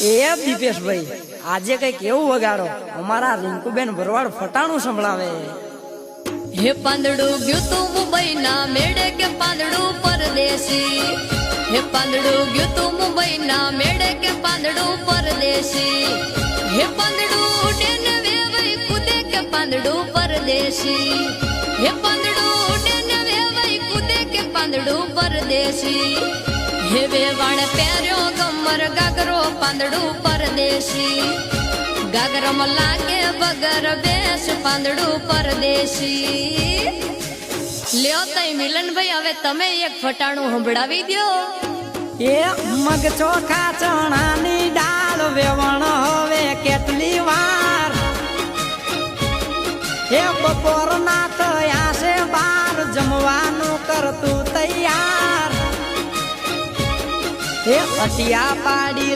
એ દીપેશભાઈ આજે કંઈક એવું વગાડો. અમારા રિંકુબેન ભરવાડ ફટાણું સંભળાવે. હે પાંદડું ગયું તું મુંબઈ ના મેળે કે પાંદડું પરદેશી? હે પાંદડું ગયું તું મુંબઈ ના મેળે કે પાંદડું પરદેશી? હે પાંદડું ઉડે ને વેવાઈ કૂદે કે પાંદડું પરદેશી? હે પાંદડું ઉડે ને વેવાઈ કૂદે કે પાંદડું પરદેશી? હે વેવાણ પહેર્યો પાંદડું પરદેશી. ગાગરમાં લાગે બગર બેસ પાંદડું પરદેશી. લ્યો તઈ મિલનભાઈ હવે તમે એક ફટાણું સંભળાવી દ્યો. એ મગ ચોખા ચણાની દાળ, વેવણ હવે કેટલી વાર? એ બપોરના થયા છે બાર, જમવાનું કરતું તૈયાર. એ અટિયા પાડી